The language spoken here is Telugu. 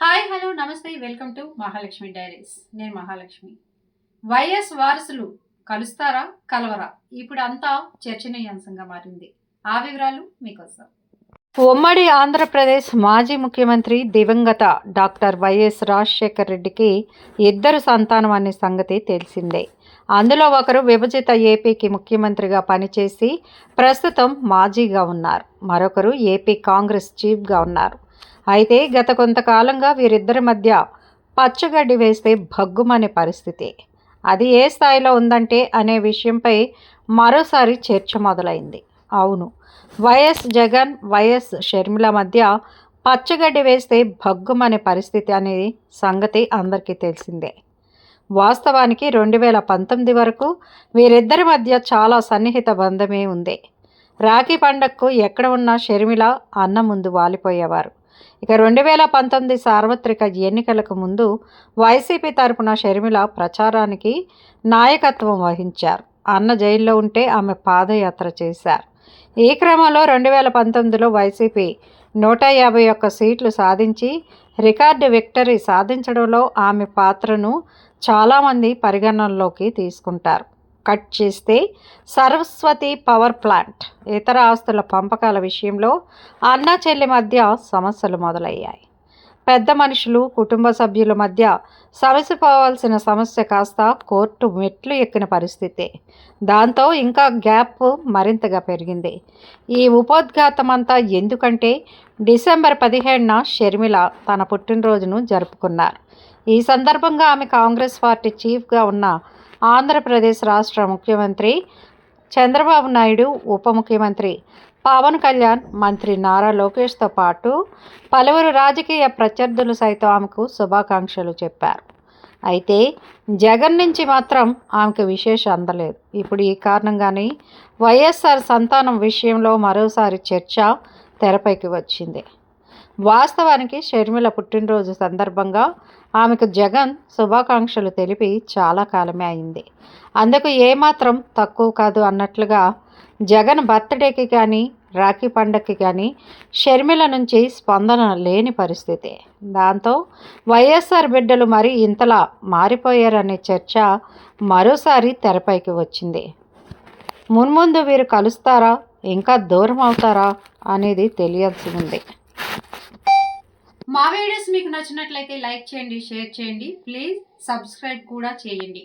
హాయ్ హలో నమస్తే వెల్కమ్ టు మహాలక్ష్మి డైరీస్. నేను మహాలక్ష్మి. వైఎస్ వారసులు కలుస్తారా కలవరా? ఇప్పుడు అంతా చర్చనీయాంశంగా మారింది. ఆ వివరాలు మీకోసం. ఉమ్మడి ఆంధ్రప్రదేశ్ మాజీ ముఖ్యమంత్రి దివంగత డాక్టర్ వైఎస్ రాజశేఖర్ రెడ్డికి ఇద్దరు సంతానం అనే సంగతి తెలిసిందే. అందులో ఒకరు విభజిత ఏపీకి ముఖ్యమంత్రిగా పనిచేసి ప్రస్తుతం మాజీగా ఉన్నారు. మరొకరు ఏపీ కాంగ్రెస్ చీఫ్గా ఉన్నారు. అయితే గత కొంతకాలంగా వీరిద్దరి మధ్య పచ్చగడ్డి వేస్తే భగ్గుమనే పరిస్థితి. అది ఏ స్థాయిలో ఉందంటే అనే విషయంపై మరోసారి చర్చ మొదలైంది. అవును వైఎస్ జగన్ వైఎస్ షర్మిల మధ్య పచ్చగడ్డి వేస్తే భగ్గుమనే పరిస్థితి అనే సంగతి అందరికీ తెలిసిందే. వాస్తవానికి రెండు వేల పంతొమ్మిది వరకు వీరిద్దరి మధ్య చాలా సన్నిహిత బంధమే ఉంది. రాఖీ పండగకు ఎక్కడ ఉన్న షర్మిల అన్న ముందు వాలిపోయేవారు. ఇక రెండు వేల పంతొమ్మిది సార్వత్రిక ఎన్నికలకు ముందు వైసీపీ తరపున షర్మిల ప్రచారానికి నాయకత్వం వహించారు. అన్న జైల్లో ఉంటే ఆమె పాదయాత్ర చేశారు. ఈ క్రమంలో రెండు వేల పంతొమ్మిదిలో వైసీపీ నూట యాభై ఒక్క సీట్లు సాధించి రికార్డు విక్టరీ సాధించడంలో ఆమె పాత్రను చాలామంది పరిగణనలోకి తీసుకుంటారు. కట్ చేస్తే సరస్వతి పవర్ ప్లాంట్ ఇతర ఆస్తుల పంపకాల విషయంలో అన్న చెల్లి మధ్య సమస్యలు మొదలయ్యాయి. పెద్ద మనుషులు కుటుంబ సభ్యుల మధ్య సమసిపోవాల్సిన సమస్య కాస్త కోర్టు మెట్లు ఎక్కిన పరిస్థితే. దాంతో ఇంకా గ్యాప్ మరింతగా పెరిగింది. ఈ ఉపోద్ఘాతమంతా ఎందుకంటే డిసెంబర్ పదిహేడున షర్మిల తన పుట్టినరోజును జరుపుకున్నారు. ఈ సందర్భంగా ఆమె కాంగ్రెస్ పార్టీ చీఫ్గా ఉన్న ఆంధ్రప్రదేశ్ రాష్ట్ర ముఖ్యమంత్రి చంద్రబాబు నాయుడు ఉప ముఖ్యమంత్రి పవన్ కళ్యాణ్ మంత్రి నారా లోకేష్తో పాటు పలువురు రాజకీయ ప్రత్యర్థులు సైతం ఆమెకు శుభాకాంక్షలు చెప్పారు. అయితే జగన్ నుంచి మాత్రం ఆమెకు విశేష అందలేదు. ఇప్పుడు ఈ కారణంగానే వైఎస్ఆర్ సంతానం విషయంలో మరోసారి చర్చ తెరపైకి వచ్చింది. వాస్తవానికి షర్మిల పుట్టినరోజు సందర్భంగా ఆమెకు జగన్ శుభాకాంక్షలు తెలిపి చాలా కాలమే అయింది. అందుకు ఏమాత్రం తక్కువ కాదు అన్నట్లుగా జగన్ బర్త్డేకి కానీ రాఖీ పండగకి కానీ షర్మిల నుంచి స్పందన లేని పరిస్థితి. దాంతో వైఎస్ఆర్ బిడ్డలు మరి ఇంతలా మారిపోయారనే చర్చ మరోసారి తెరపైకి వచ్చింది. మున్ముందు వీరు కలుస్తారా? ఇంకా దూరం అవుతారా అనేది తెలియాల్సి ఉంది. మా వీడియోస్ మీకు నచ్చినట్లయితే లైక్ చేయండి షేర్ చేయండి. ప్లీజ్ సబ్స్క్రైబ్ కూడా చేయండి.